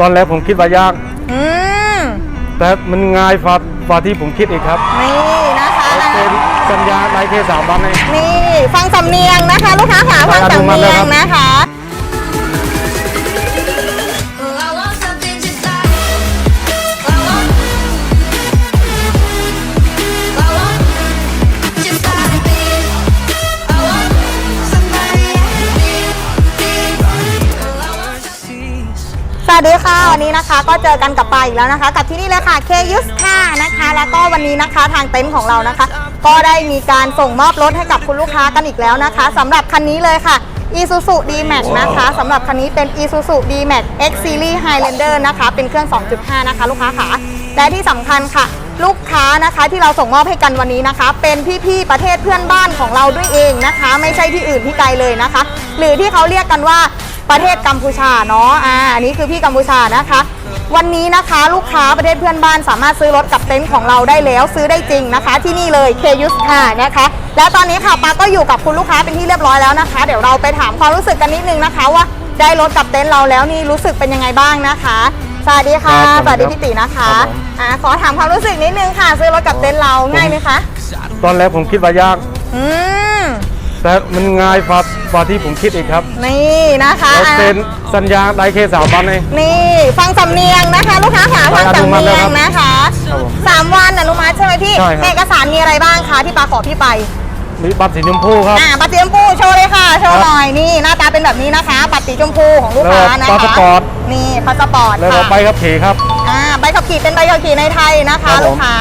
ตอนแรกผมคิดว่ายาก อืมแต่มันง่ายฟ้าฟ้าที่ผมคิดอีกครับนี่นะคะเป็นสัญญาไลายแค่สามวันเอง นี่ ฟังสำเนียงนะคะ ลูกค้าขาฟังสำเนียงนะคะ วัสดีค่ะ วันนี้นะคะก็เจอกันกับปาอีกแล้วนะคะ กับที่นี่เลยค่ะเคยุสค่ะนะคะ แล้วก็วันนี้นะคะทางเต็นท์ของเรานะคะ ก็ได้มีการส่งมอบรถให้กับคุณลูกค้ากันอีกแล้วนะคะสำหรับคันนี้เลยค่ะ Isuzu D-Max นะคะสำหรับคันนี้เป็น Isuzu D-Max X Series Highlander นะคะ เป็นเครื่อง 2.5 นะคะ ลูกค้าขาและที่สำคัญค่ะ ลูกค้านะคะที่เราส่งมอบให้กันวันนี้นะคะ เป็นพี่ๆประเทศเพื่อนบ้านของเราด้วยเองนะคะ ไม่ใช่ที่อื่นที่ไกลเลยนะคะ หรือที่เขาเรียกกันว่า ประเทศกัมพูชาเนาะอ่าอันนี้คือพี่กัมพูชานะคะ วันนี้นะคะลูกค้าประเทศเพื่อนบ้านสามารถซื้อรถกับเต็นท์ของเราได้แล้วซื้อได้จริงนะคะ ที่นี่เลยเคยุสค่ะนะคะ แล้วตอนนี้ค่ะปาก็อยู่กับคุณลูกค้าเป็นที่เรียบร้อยแล้วนะคะ เดี๋ยวเราไปถามความรู้สึกกันนิดนึงนะคะ ว่าได้รถกับเต็นท์เราแล้วนี่รู้สึกเป็นยังไงบ้างนะคะสวัสดีค่ะครับสวัสดีพี่ตินะคะครับผม อ่าขอถามความรู้สึกนิดนึงค่ะ ซื้อรถกับเต็นท์เราง่ายไหมคะ ตอนแรกผมคิดว่ายาก อืม แต่มันง่ายฟ้าฟ้าที่ผมคิดอีกครับนี่นะคะแล้วอะเป็นสัญญาไลายแค่สามวันเอง นี่ฟังสำเนียงนะคะ ลูกค้าขาฟังสำเนียงนะคะครับผมสามวันอนุมัติใช่ไหมพี่ใช่ครับ เอกสารมีอะไรบ้างคะที่ปาขอพี่ไป มีบัตรสีชมพูครับ อ่าบัตรสีชมพูโชว์เลยค่ะ โชว์ครับหน่อยนี่หน้าตาเป็นแบบนี้นะคะ บัตรสีชมพูของลูกค้านะแล้วคะพาสปอร์ต นี่พาสปอร์ตแล้วก็ค่ะ ใบขับขี่ครับ อ่าใบขับขี่เป็นใบขับขี่ในไทยนะคะครับผม ลูกค้า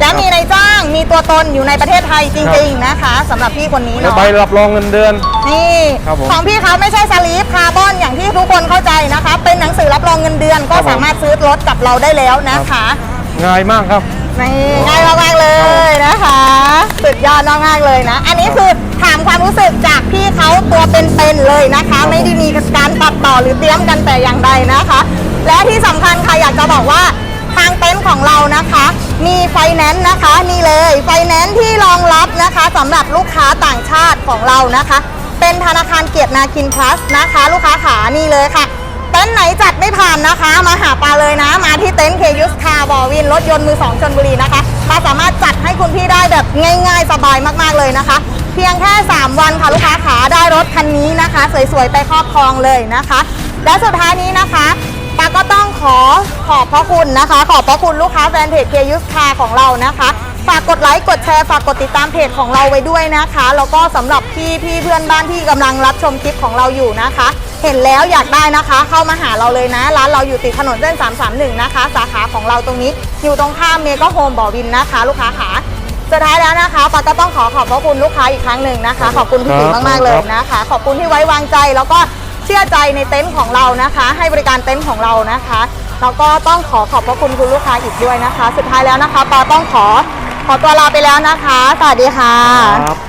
แล้วมีนายจ้างมีตัวตนอยู่ในประเทศไทยจริง ๆ นะคะสำหรับพี่คนนี้แล้วเนาะใบรับรองเงินเดือน นี่ครับผมของพี่เขาไม่ใช่สลีปคาร์บอนอย่างที่ทุกคนเข้าใจนะคะ เป็นหนังสือรับรองเงินเดือนก็ครับผมสามารถซื้อรถกับเราได้แล้วนะคะ ง่ายมากครับนี่ง่ายมากๆเลยนะคะสุดยอดมากๆเลยนะ อันนี้คือถามความรู้สึกจากพี่เขาตัวเป็นๆเลยนะคะ ไม่ได้มีการตัดต่อหรือเตรียมกันแต่อย่างใดนะคะ และที่สำคัญค่ะอยากจะบอกว่าทางเต็นท์ของเรานะคะ มีไฟแนนซ์นะคะนี่เลยไฟแนนซ์ที่รองรับนะคะสำหรับลูกค้าต่างชาติของเรานะคะ เป็นธนาคารเกียรตินาคินพลัสนะคะ ลูกค้าขานี่เลยค่ะเต็นท์ไหนจัดไม่ผ่านนะคะ มาหาปาเลยนะ มาที่เต็นท์เคยุสคาร์บอวินรถยนต์มือสองชนบุรีนะคะปาสามารถจัดให้คุณพี่ได้แบบง่าย ๆ สบายมากๆเลยนะคะ เพียงแค่ 3 วันค่ะลูกค้าขาได้รถคันนี้นะคะ สวยๆไปครอบครองเลยนะคะ และสุดท้ายนี้นะคะ ปาก็ต้องขอขอบพระคุณนะคะ ขอบพระคุณลูกค้าแฟนเพจเคยุสคาของเรานะคะ ฝากกดไลค์กดแชร์ฝากกดติดตามเพจของเราไว้ด้วยนะคะ แล้วก็สำหรับพี่พี่เพื่อนบ้านที่กำลังรับชมคลิปของเราอยู่นะคะ เห็นแล้วอยากได้นะคะ เข้ามาหาเราเลยนะ ร้านเราอยู่ติดถนนเส้น 331 นะคะ สาขาของเราตรงนี้ อยู่ตรงข้ามเมกะโฮมบ่อวินนะคะ ลูกค้าขาสุดท้ายแล้วนะคะปาก็ต้องขอขอบพระคุณลูกค้าอีกครั้งหนึ่งนะคะ ขอบคุณพี่ครับติ๋มากๆเลยนะคะ ขอบคุณที่ไว้วางใจแล้วก็ เชื่อใจในเต็นท์ของเรานะคะ ให้บริการเต็นท์ของเรานะคะแล้วก็ต้องขอขอบพระคุณคุณลูกค้าอีกด้วยนะคะ สุดท้ายแล้วนะคะปาต้องขอขอตัวลาไปแล้วนะคะ สวัสดีค่ะ ครับ